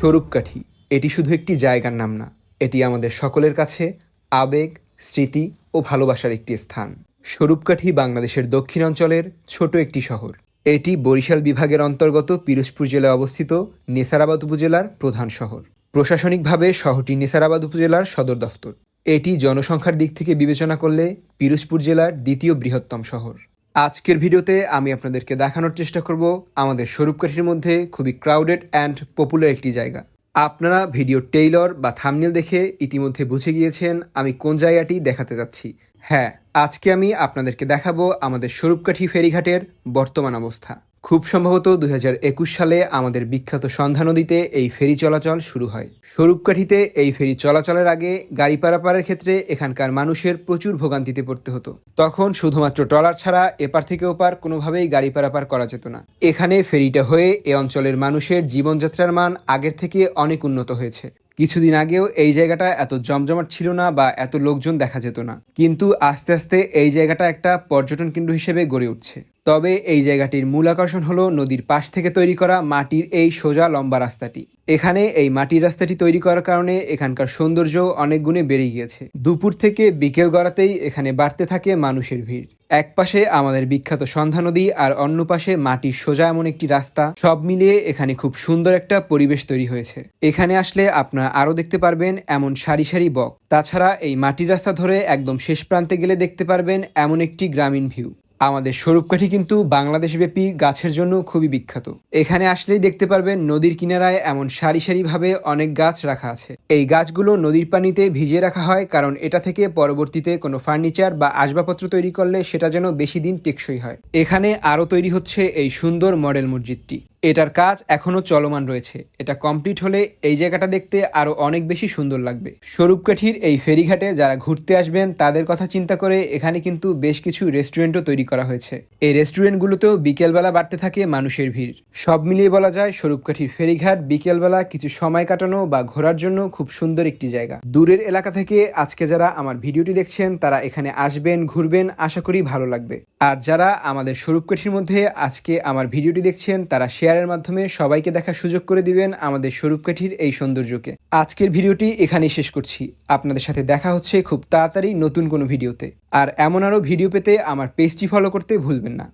স্বরূপকাঠি। এটি শুধু একটি জায়গার নাম না, এটি আমাদের সকলের কাছে আবেগ, স্মৃতি ও ভালোবাসার একটি স্থান। স্বরূপকাঠি বাংলাদেশের দক্ষিণাঞ্চলের ছোট একটি শহর। এটি বরিশাল বিভাগের অন্তর্গত পিরোজপুর জেলায় অবস্থিত নেসারাবাদ উপজেলার প্রধান শহর। প্রশাসনিকভাবে শহরটি নেসারাবাদ উপজেলার সদর দফতর। এটি জনসংখ্যার দিক থেকে বিবেচনা করলে পিরোজপুর জেলার দ্বিতীয় বৃহত্তম শহর। আজকের ভিডিওতে আমি আপনাদেরকে দেখানোর চেষ্টা করব আমাদের স্বরূপকাঠির মধ্যে খুবই ক্রাউডেড অ্যান্ড পপুলার একটি জায়গা। আপনারা ভিডিও টেইলর বা থামনেল দেখে ইতিমধ্যে বুঝে গিয়েছেন আমি কোন জায়গাটি দেখাতে যাচ্ছি। হ্যাঁ আজকে আমি আপনাদেরকে দেখাবো আমাদের স্বরূপকাঠি ফেরিঘাটের বর্তমান অবস্থা। খুব সম্ভবত দুই হাজার একুশ সালে আমাদের বিখ্যাত সন্ধ্যা নদীতে এই ফেরি চলাচল শুরু হয়। স্বরূপকাঠিতে এই ফেরি চলাচলের আগে গাড়ি পারাপারের ক্ষেত্রে এখানকার মানুষের প্রচুর ভোগান্তিতে পড়তে হতো। তখন শুধুমাত্র ট্রলার ছাড়া এপার থেকে ওপার কোনোভাবেই গাড়ি পারাপার করা যেত না। এখানে ফেরিটা হয়ে এ অঞ্চলের মানুষের জীবনযাত্রার মান আগের থেকে অনেক উন্নত হয়েছে। কিছুদিন আগেও এই জায়গাটা এত জমজমাট ছিল না বা এত লোকজন দেখা যেত না। কিন্তু আস্তে আস্তে এই জায়গাটা একটা পর্যটন কেন্দ্র হিসেবে গড়ে উঠছে। তবে এই জায়গাটির মূল আকর্ষণ হলো নদীর পাশ থেকে তৈরি করা মাটির এই সোজা লম্বা রাস্তাটি। এখানে এই মাটির রাস্তাটি তৈরি করার কারণে এখানকার সৌন্দর্য অনেক গুণে বেড়ে গিয়েছে। দুপুর থেকে বিকেল গড়াতেই এখানে বাড়তে থাকে মানুষের ভিড়। এক পাশে আমাদের বিখ্যাত সন্ধ্যা নদী আর অন্য পাশে মাটির সোজা এমন একটি রাস্তা। সব মিলিয়ে এখানে খুব সুন্দর একটা পরিবেশ তৈরি হয়েছে। এখানে আসলে আপনারা আরও দেখতে পারবেন এমন সারি সারি বক। তাছাড়া এই মাটির রাস্তা ধরে একদম শেষ প্রান্তে গেলে দেখতে পারবেন এমন একটি গ্রামীণ ভিউ। আমাদের স্বরূপকাঠি কিন্তু বাংলাদেশ ব্যাপী গাছের জন্য খুবই বিখ্যাত। এখানে আসলেই দেখতে পারবেন নদীর কিনারায় এমন সারি সারিভাবে অনেক গাছ রাখা আছে। এই গাছগুলো নদীর পানিতে ভিজিয়ে রাখা হয় কারণ এটা থেকে পরবর্তীতে কোনো ফার্নিচার বা আসবাবপত্র তৈরি করলে সেটা যেন বেশি দিন টেকসই হয়। এখানে আরও তৈরি হচ্ছে এই সুন্দর মডেল মসজিদটি। এটার কাজ এখনও চলমান রয়েছে। এটা কমপ্লিট হলে এই জায়গাটা দেখতে আরও অনেক বেশি সুন্দর লাগবে। স্বরূপকাঠির এই ফেরিঘাটে যারা ঘুরতে আসবেন, তাদের কথা চিন্তা করে এখানে কিন্তু বেশ কিছু রেস্টুরেন্টও তৈরি করা হয়েছে। এই রেস্টুরেন্টগুলোতেও বিকেলবেলা বাড়তে থাকে মানুষের ভিড়। সব মিলিয়ে বলা যায় স্বরূপকাঠির ফেরিঘাট বিকেলবেলা কিছু সময় কাটানো বা ঘোরার জন্য খুব সুন্দর একটি জায়গা। দূরের এলাকা থেকে আজকে যারা আমার ভিডিওটি দেখছেন, তারা এখানে আসবেন, ঘুরবেন, আশা করি ভালো লাগবে। আর যারা আমাদের স্বরূপকাঠির মধ্যে আজকে আমার ভিডিওটি দেখছেন, তারা শেয়ারের মাধ্যমে সবাইকে দেখার সুযোগ করে দিবেন আমাদের স্বরূপকাঠির এই সৌন্দর্যকে। আজকের ভিডিওটি এখানেই শেষ করছি। আপনাদের সাথে দেখা হচ্ছে খুব তাড়াতাড়ি নতুন কোনো ভিডিওতে। আর এমন আরও ভিডিও পেতে আমার পেজটি ফলো করতে ভুলবেন না।